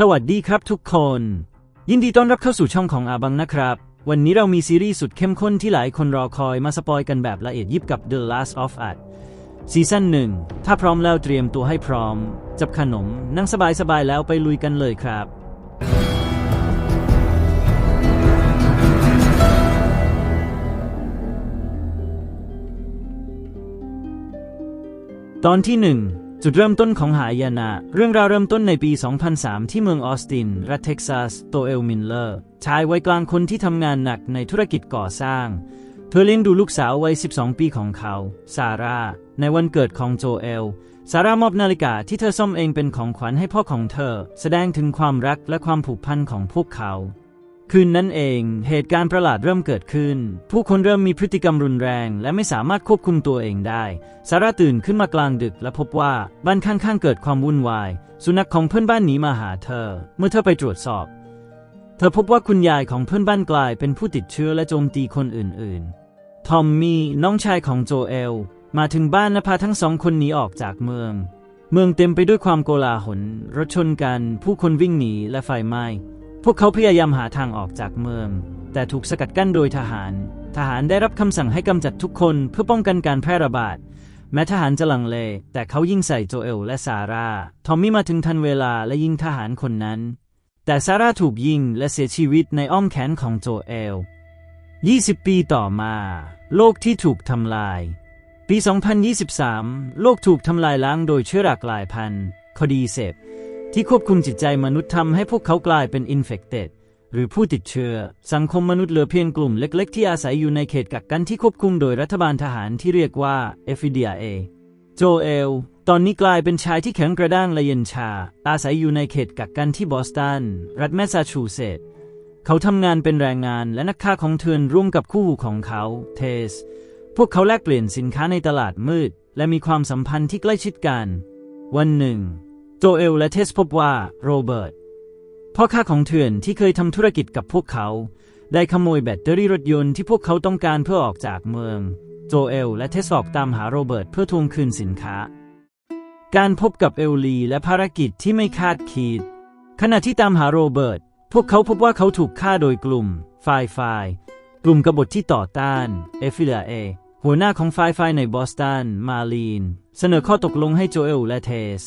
สวัสดีครับทุกคน ยินดีต้อนรับเข้าสู่ช่องของอาบังนะครับ วันนี้เรามีซีรีส์สุดเข้มข้นที่หลายคนรอคอยมาสปอยกันแบบละเอียดยิบกับ The Last of Us ซีซั่นหนึ่งถ้าพร้อมแล้วเตรียมตัวให้พร้อม จับขนมนั่งสบายๆแล้วไปลุยกันเลยครับตอนที่หนึ่ง จุดเริ่มต้นของหายนะ เรื่องราวเริ่มต้นในปี 2003 ที่เมืองออสติน รัฐเท็กซัส โตเอล มินเลอร์ ชายวัยกลางคนที่ทำงานหนักในธุรกิจก่อสร้าง เธอเลี้ยงดูลูกสาววัย 12 ปีของเขา ซาร่า ในวันเกิดของโจเอล ซาร่ามอบนาฬิกาที่เธอซ่อมเองเป็นของขวัญให้พ่อของเธอ แสดงถึงความรักและความผูกพันของพวกเขา คืนนั้นเอง เหตุการณ์ประหลาดเริ่มเกิดขึ้น ผู้คนเริ่มมีพฤติกรรมรุนแรง และไม่สามารถควบคุมตัวเองได้ ซาร่าตื่นขึ้นมากลางดึก และพบว่าบ้านข้างๆเกิดความวุ่นวาย สุนัขของเพื่อนบ้านหนีมาหาเธอ เมื่อเธอไปตรวจสอบ เธอพบว่าคุณยายของเพื่อนบ้านกลายเป็นผู้ติดเชื้อและโจมตีคนอื่นๆ ทอมมี่น้องชายของโจเอล มาถึงบ้านและพาทั้งสองคนหนีออกจากเมือง เมืองเต็มไปด้วยความโกลาหลรถชนกัน ผู้คนวิ่งหนีและไฟไหม้ พวกเขาพยายามหาทางออกจากเมือง แต่ถูกสกัดกั้นโดยทหาร ทหารได้รับคำสั่งให้กำจัดทุกคนเพื่อป้องกันการแพร่ระบาด แม้ทหารจะลังเล แต่เขายิงใส่โจเอลและซาร่า ทอมมี่มาถึงทันเวลาและยิงทหารคนนั้น แต่ซาร่าถูกยิงและเสียชีวิตในอ้อมแขนของโจเอล 20 ปีต่อมา โลกที่ถูกทำลาย ปี 2023 โลกถูกทำลายล้างโดยเชื้อราหลายพันธุ์คดีเสพ ที่ควบคุมจิตใจมนุษย์ทำให้พวกเขากลายเป็น infected หรือผู้ติดเชื้อ สังคมมนุษย์เหลือเพียงกลุ่มเล็ก ๆ ที่อาศัยอยู่ในเขตกักกันที่ควบคุมโดยรัฐบาลทหารที่เรียกว่า FDA โจเอล ตอนนี้กลายเป็นชายที่แข็งกระด้างและเย็นชา อาศัยอยู่ในเขตกักกันที่บอสตัน รัฐแมสซาชูเซตส์เขาทำงานเป็นแรงงานและนักฆ่าของเถื่อนร่วมกับคู่ของเขา เทส พวกเขาแลกเปลี่ยนสินค้าในตลาดมืด และมีความสัมพันธ์ที่ใกล้ชิดกัน วันหนึ่ง โจเอลและเทสพบว่าโรเบิร์ตพ่อค้าของเถื่อนที่เคยทำธุรกิจกับพวกเขา ได้ขโมยแบตเตอรี่รถยนต์ที่พวกเขาต้องการเพื่อออกจากเมือง โจเอลและเทสออกตามหาโรเบิร์ตเพื่อทวงคืนสินค้า การพบกับเอลลีและภารกิจที่ไม่คาดคิด ขณะที่ตามหาโรเบิร์ตพวกเขาพบว่าเขาถูกฆ่าโดยกลุ่มไฟไฟกลุ่มกบฏที่ต่อต้านเอฟิลาเอหัวหน้าของไฟไฟในบอสตันมาลีน เสนอข้อตกลงให้โจเอลและเทส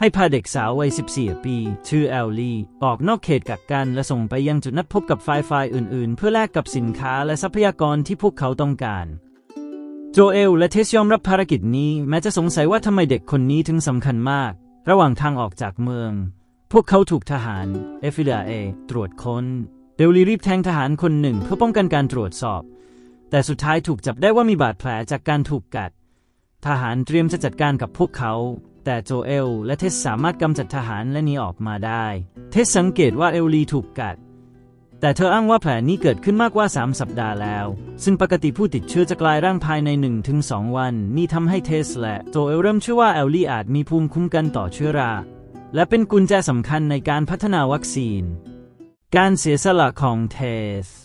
ให้พาเด็กสาววัย 14 ปี ชื่อแอลลี่ ออกนอกเขตกักกัน และส่งไปยังจุดนัดพบกับไฟไฟอื่นๆ เพื่อแลกกับสินค้าและทรัพยากรที่พวกเขาต้องการ โจเอลและเทสยอมรับภารกิจนี้ แม้จะสงสัยว่าทำไมเด็กคนนี้ถึงสำคัญมาก ระหว่างทางออกจากเมือง พวกเขาถูกทหารเอฟิลาเอตรวจค้น เดลลีรีบแทงทหารคนหนึ่งเพื่อป้องกันการตรวจสอบ แต่สุดท้ายถูกจับได้ว่ามีบาดแผลจากการถูกกัด ทหารเตรียมจะจัดการกับพวกเขา แต่โจเอลและเทสสามารถกำจัดทหารและหนีออกมาได้ เทสสังเกตว่าเอลลีถูกกัด แต่เธออ้างว่าแผลนี้เกิดขึ้นมากกว่า 3 สัปดาห์แล้ว ซึ่งปกติผู้ติดเชื้อจะกลายร่างภายใน 1-2 วัน นี่ทำให้เทสและโจเอลเริ่มเชื่อว่าเอลลี่อาจมีภูมิคุ้มกันต่อเชื้อรา และเป็นกุญแจสำคัญในการพัฒนาวัคซีน การเสียสละของเทส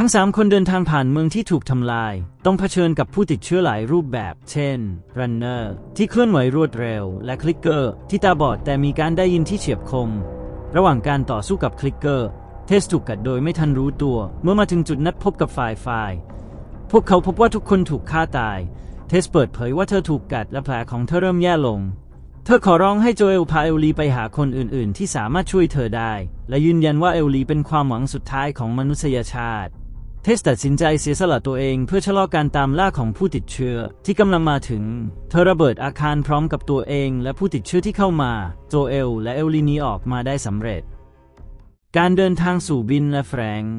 ทั้งสามคนเดินทางผ่านเมืองที่ถูกทำลาย ต้องเผชิญกับผู้ติดเชื้อหลายรูปแบบ เช่น รันเนอร์ที่เคลื่อนไหวรวดเร็ว และคลิกเกอร์ที่ตาบอดแต่มีการได้ยินที่เฉียบคม ระหว่างการต่อสู้กับคลิกเกอร์ เทสถูกกัดโดยไม่ทันรู้ตัว เมื่อมาถึงจุดนัดพบกับฝ่ายฝ่าย พวกเขาพบว่าทุกคนถูกฆ่าตาย เทสเปิดเผยว่าเธอถูกกัดและแผลของเธอเริ่มแย่ลง เธอขอร้องให้โจเอลพาเอลลีไปหาคนอื่น ๆ ที่สามารถช่วยเธอได้ และยืนยันว่าเอลลีเป็นความหวังสุดท้ายของมนุษยชาติ เทสตัดสินใจเสียสละตัวเองเพื่อชะลอการตามล่าของผู้ติดเชื้อที่กำลังมาถึง เธอระเบิดอาคารพร้อมกับตัวเองและผู้ติดเชื้อที่เข้ามา โจเอลและเอลลีนีออกมาได้สำเร็จ การเดินทางสู่บินและแฟรงค์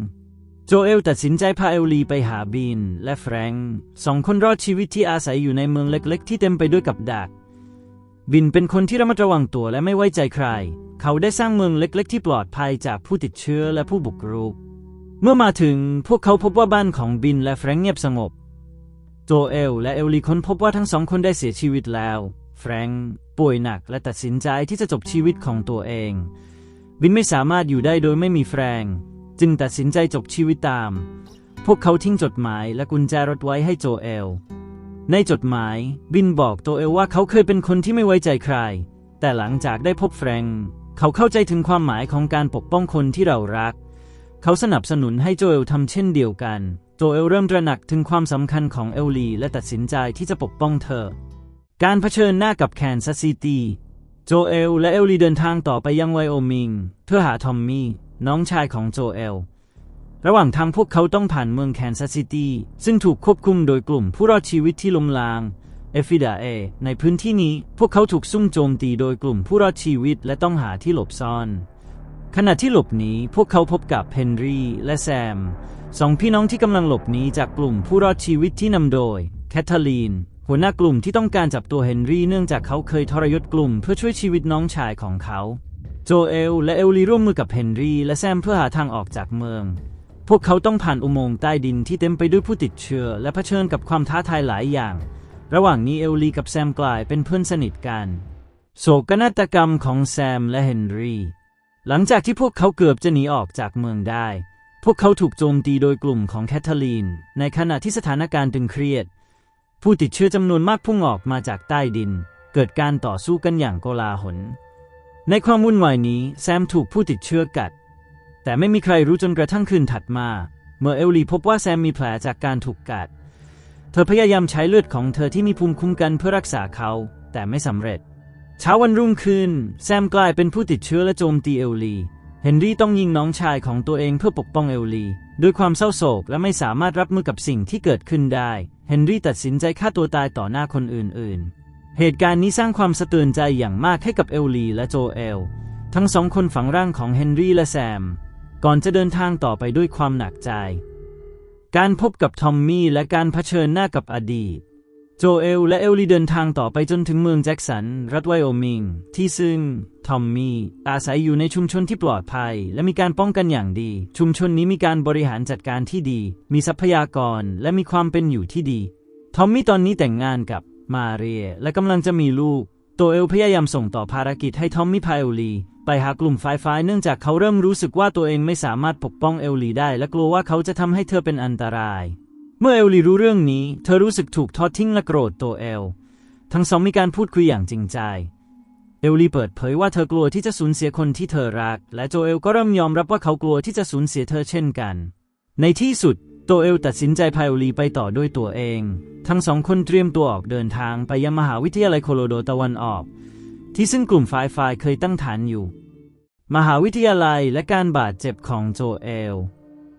โจเอลตัดสินใจพาเอลลีไปหาบินและแฟรงค์สองคนรอดชีวิตที่อาศัยอยู่ในเมืองเล็ก ๆ ที่เต็มไปด้วยกับดัก บินเป็นคนที่ระมัดระวังตัวและไม่ไว้ใจใคร เขาได้สร้างเมืองเล็ก ๆ ที่ปลอดภัยจากผู้ติดเชื้อและผู้บุกรุก เมื่อมาถึงพวกเขาพบว่าบ้านของบินและแฟรงเงียบสงบ โจเอลและเอลลีค้นพบว่าทั้งสองคนได้เสียชีวิตแล้ว แฟรงป่วยหนักและตัดสินใจที่จะจบชีวิตของตัวเอง บินไม่สามารถอยู่ได้โดยไม่มีแฟรงจึงตัดสินใจจบชีวิตตาม พวกเขาทิ้งจดหมายและกุญแจรถไว้ให้โจเอล ในจดหมายบินบอกโจเอลว่าเขาเคยเป็นคนที่ไม่ไว้ใจใคร แต่หลังจากได้พบแฟรงเขาเข้าใจถึงความหมายของการปกป้องคนที่เรารัก เขาสนับสนุนให้โจเอลทำเช่นเดียวกันโจเอลเริ่มตระหนักถึงความสำคัญของเอลลีและตัดสินใจที่จะปกป้องเธอ การเผชิญหน้ากับแคนซัสซิตี้โจเอลและเอลลีเดินทางต่อไปยังไวโอมิงเพื่อหาทอมมี่น้องชายของโจเอล ระหว่างทางพวกเขาต้องผ่านเมืองแคนซัสซิตี้ซึ่งถูกควบคุมโดยกลุ่มผู้รอดชีวิตที่ล้มลางเอฟิดาเอในพื้นที่นี้พวกเขาถูกซุ่มโจมตีโดยกลุ่มผู้รอดชีวิตและต้องหาที่หลบซ่อน ขณะที่หลบหนีพวกเขาพบกับเฮนรี่และแซมสองพี่น้องที่กำลังหลบหนีจากกลุ่มผู้รอดชีวิตที่นำโดยแคทเธอรีน หัวหน้ากลุ่มที่ต้องการจับตัวเฮนรี่เนื่องจากเขาเคยทรยศกลุ่มเพื่อช่วยชีวิตน้องชายของเขา โจเอลและเอลลีร่วมมือกับเฮนรี่และแซมเพื่อหาทางออกจากเมือง พวกเขาต้องผ่านอุโมงค์ใต้ดินที่เต็มไปด้วยผู้ติดเชื้อและเผชิญกับความท้าทายหลายอย่าง ระหว่างนี้เอลลีกับแซมกลายเป็นเพื่อนสนิทกัน โศกนาฏกรรมของแซมและเฮนรี่ หลังจากที่พวกเขาเกือบจะหนีออกจากเมืองได้ พวกเขาถูกโจมตีโดยกลุ่มของแคทเธอรีน ในขณะที่สถานการณ์ตึงเครียด ผู้ติดเชื้อจำนวนมากพุ่งออกมาจากใต้ดิน เกิดการต่อสู้กันอย่างโกลาหล ในความวุ่นวายนี้แซมถูกผู้ติดเชื้อกัด แต่ไม่มีใครรู้จนกระทั่งคืนถัดมา เมื่อเอลลีพบว่าแซมมีแผลจากการถูกกัด เธอพยายามใช้เลือดของเธอที่มีภูมิคุ้มกันเพื่อรักษาเขา แต่ไม่สำเร็จ เช้าวันรุ่งขึ้น แซมกลายเป็นผู้ติดเชื้อและโจมตีเอลลีเฮนรี่ต้องยิงน้องชายของตัวเองเพื่อปกป้องเอลลีด้วยความเศร้าโศกและไม่สามารถรับมือกับสิ่งที่เกิดขึ้นได้ เฮนรี่ตัดสินใจฆ่าตัวตายต่อหน้าคนอื่นๆ เหตุการณ์นี้สร้างความสะเทือนใจอย่างมากให้กับเอลลีและโจเอล ทั้งสองคนฝังร่างของเฮนรี่และแซม ก่อนจะเดินทางต่อไปด้วยความหนักใจ การพบกับทอมมี่และการเผชิญหน้ากับอดีต โจเอลและเอลลีเดินทางต่อไปจนถึงเมืองแจ็กสัน รัฐไวโอมิง ที่ซึ่ง ทอมมี่อาศัยอยู่ในชุมชนที่ปลอดภัย และมีการป้องกันอย่างดี ชุมชนนี้มีการบริหารจัดการที่ดี มีทรัพยากรและมีความเป็นอยู่ที่ดี ทอมมี่ตอนนี้แต่งงานกับมาเรียและกำลังจะมีลูก โตเอลพยายามส่งต่อภารกิจให้ทอมมี่พาเอลลีไปหากลุ่มไฟฟ้าเนื่องจากเขาเริ่มรู้สึกว่าตัวเองไม่สามารถปกป้องเอลลีได้ และกลัวว่าเขาจะทำให้เธอเป็นอันตราย เมื่อเอลลีรู้เรื่องนี้ เธอรู้สึกถูกทอดทิ้งและโกรธโตเอล ทั้งสองมีการพูดคุยอย่างจริงใจ เอลลีเปิดเผยว่าเธอกลัวที่จะสูญเสียคนที่เธอรัก และโจเอลก็เริ่มยอมรับว่าเขากลัวที่จะสูญเสียเธอเช่นกัน ในที่สุดโตเอลตัดสินใจพาเอลลีไปต่อด้วยตัวเอง ทั้งสองคนเตรียมตัวออกเดินทางไปยังมหาวิทยาลัยโคโลโดตะวันออก ที่ซึ่งกลุ่มไฟไฟเคยตั้งฐานอยู่ มหาวิทยาลัยและการบาดเจ็บของโจเอล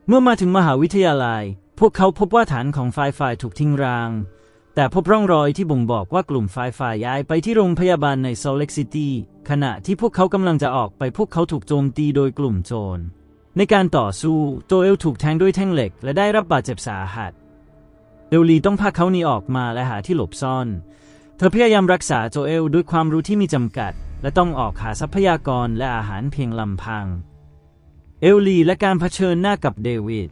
เมื่อมาถึงมหาวิทยาลัย พวกเขาพบว่าฐานของไฟไฟถูกทิ้งร้าง แต่พบร่องรอยที่บ่งบอกว่ากลุ่มไฟไฟย้ายไปที่โรงพยาบาลในโซเล็กซิตี้ขณะที่พวกเขากำลังจะออกไปพวกเขาถูกโจมตีโดยกลุ่มโจร ในการต่อสู้โจเอลถูกแทงด้วยแท่งเหล็ก และได้รับบาดเจ็บสาหัสเอลลีต้องพาเขาหนีออกมาและหาที่หลบซ่อน เธอพยายามรักษาโจเอลด้วยความรู้ที่มีจำกัด และต้องออกหาทรัพยากรและอาหารเพียงลำพัง เอลลีและการเผชิญหน้ากับเดวิด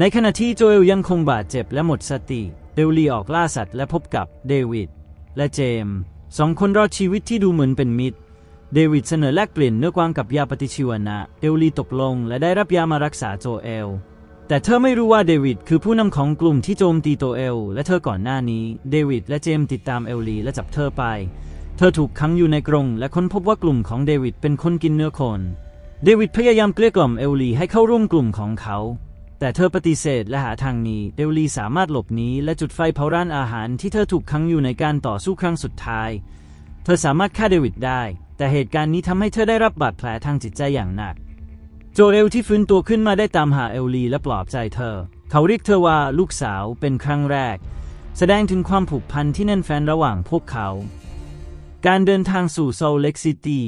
ในขณะที่โจเอลยังคงบาดเจ็บและหมดสติเอลลีออกล่าสัตว์และพบกับเดวิดและเจมส์สองคนรอดชีวิตที่ดูเหมือนเป็นมิตร เดวิดเสนอแลกเปลี่ยนเนื้อกวางกับยาปฏิชีวนะเอลลีตกลงและได้รับยามารักษาโจเอล แต่เธอไม่รู้ว่าเดวิดคือผู้นำของกลุ่มที่โจมตีโตเอล และเธอก่อนหน้านี้ เดวิดและเจมส์ติดตามเอลลีและจับเธอไป เธอถูกขังอยู่ในกรงและค้นพบว่ากลุ่มของเดวิดเป็นคนกินเนื้อคน เดวิดพยายามเกลี้ยกล่อมเอลลีให้เข้าร่วมกลุ่มของเขา แต่เธอปฏิเสธและหาทางหนีเอลลีสามารถหลบหนีและจุดไฟเผาร้านอาหารที่เธอถูกขังอยู่ในการต่อสู้ครั้งสุดท้าย เธอสามารถฆ่าเดวิดได้ แต่เหตุการณ์นี้ทำให้เธอได้รับบาดแผลทางจิตใจอย่างหนัก โจเอลที่ฟื้นตัวขึ้นมาได้ตามหาเอลลีและปลอบใจเธอ เขาเรียกเธอว่าลูกสาวเป็นครั้งแรก แสดงถึงความผูกพันที่แน่นแฟ้นระหว่างพวกเขา การเดินทางสู่โซลเล็กซิตี้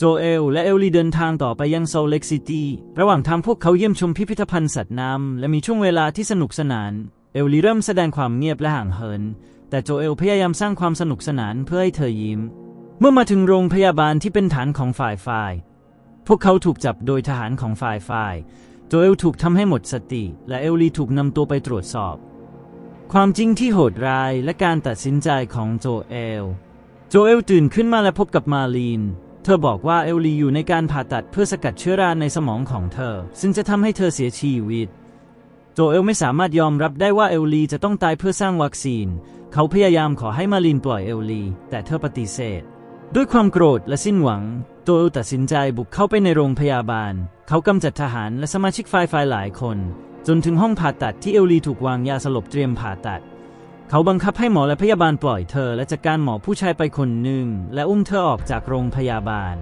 โจเอลและเอลลีเดินทางต่อไปยังโซเล็กซิตี้ ระหว่างทางพวกเขาเยี่ยมชมพิพิธภัณฑ์สัตว์น้ำและมีช่วงเวลาที่สนุกสนาน เอลลีเริ่มแสดงความเงียบและห่างเหิน แต่โจเอลพยายามสร้างความสนุกสนานเพื่อให้เธอยิ้ม เมื่อมาถึงโรงพยาบาลที่เป็นฐานของฝ่ายฝ่าย พวกเขาถูกจับโดยทหารของฝ่ายฝ่าย โจเอลถูกทำให้หมดสติ และเอลลีถูกนำตัวไปตรวจสอบ ความจริงที่โหดร้ายและการตัดสินใจของโจเอล โจเอลตื่นขึ้นมาและพบกับมาลีน ธอบอกว่าเอลลีอยู่ในการผ่าตัดเพื่อสกัดเชื้อราในสมองของเธอ ซึ่งจะทำให้เธอเสียชีวิต โจเอลไม่สามารถยอมรับได้ว่าเอลลีจะต้องตายเพื่อสร้างวัคซีน เขาพยายามขอให้มาลีนปล่อยเอลลี แต่เธอปฏิเสธ ด้วยความโกรธและสิ้นหวัง โจเอลตัดสินใจบุกเข้าไปในโรงพยาบาล เขากำจัดทหารและสมาชิกฝ่ายฝ่ายหลายคน จนถึงห้องผ่าตัดที่เอลลีถูกวางยาสลบเตรียมผ่าตัด เขาบังคับให้หมอและพยาบาลปล่อยเธอและจัดการหมอผู้ชายไปคนหนึ่ง และอุ้มเธอออกจากโรงพยาบาล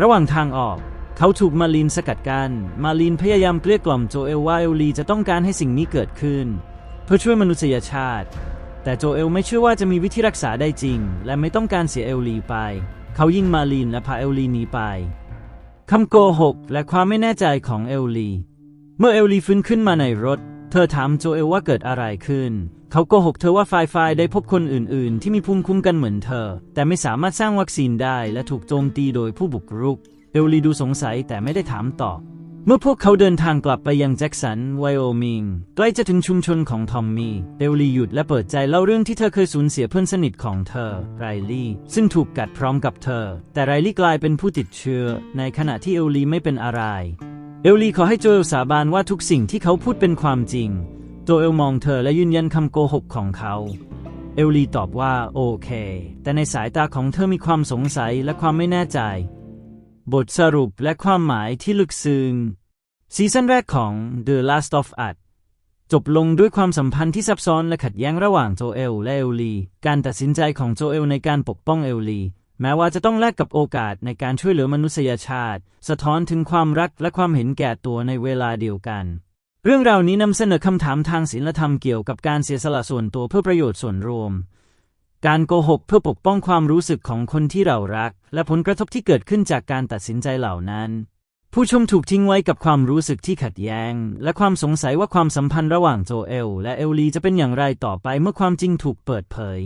ระหว่างทางออก เขาถูกมาลีนสกัดกัน้นมาลีนพยายามเกลี้ยกล่อมโจเอลว่าเอลลีจะต้องการให้สิ่งนี้เกิดขึ้น เพื่อช่วยมนุษยชาติ แต่โจเอลไม่เชื่อว่าจะมีวิธีรักษาได้จริง และไม่ต้องการเสียเอลลีไป เขายิงมาลีนและพาเอลลีหนีไปคำโกหกและความไม่แน่ใจของเอลลี เมื่อเอลลีฟื้นขึ้นมาในรถ เธอถามโจเอลว่าเกิดอะไรขึ้น เขาโกหกเธอว่าฝ่ายฝ่ายได้พบคนอื่น ๆ ที่มีภูมิคุ้มกันเหมือนเธอ แต่ไม่สามารถสร้างวัคซีนได้และถูกโจมตีโดยผู้บุกรุกเอลลีดูสงสัยแต่ไม่ได้ถามต่อ เมื่อพวกเขาเดินทางกลับไปยังแจ็คสันไวโอมิงใกล้จะถึงชุมชนของทอมมี่เอลลีหยุดและเปิดใจเล่าเรื่องที่เธอเคยสูญเสียเพื่อนสนิทของเธอไรลี่ซึ่งถูกกัดพร้อมกับเธอ แต่ไรลี่กลายเป็นผู้ติดเชื้อ ในขณะที่เอลลีไม่เป็นอะไรเอลลีขอให้โจเอลสาบานว่าทุกสิ่งที่เขาพูดเป็นความจริง โจเอลมองเธอและยืนยันคำโกหกของเขา เอลลีตอบว่าโอเค แต่ในสายตาของเธอมีความสงสัยและความไม่แน่ใจ บทสรุปและความหมายที่ลึกซึ้งซีซั่นแรกของ The Last of Us จบลงด้วยความสัมพันธ์ที่ซับซ้อนและขัดแย้งระหว่างโจเอลและเอลลี การตัดสินใจของโจเอลในการปกป้องเอลลี แม้ว่าจะต้องแลกกับโอกาสในการช่วยเหลือมนุษยชาติ สะท้อนถึงความรักและความเห็นแก่ตัวในเวลาเดียวกัน เรื่องราวนี้นำเสนอคำถามทางศีลธรรมเกี่ยวกับการเสียสละส่วนตัวเพื่อประโยชน์ส่วนรวม การโกหกเพื่อปกป้องความรู้สึกของคนที่เรารัก และผลกระทบที่เกิดขึ้นจากการตัดสินใจเหล่านั้น ผู้ชมถูกทิ้งไว้กับความรู้สึกที่ขัดแย้ง และความสงสัยว่าความสัมพันธ์ระหว่างโจเอล และเอลลีจะเป็นอย่างไรต่อไปเมื่อความจริงถูกเปิดเผย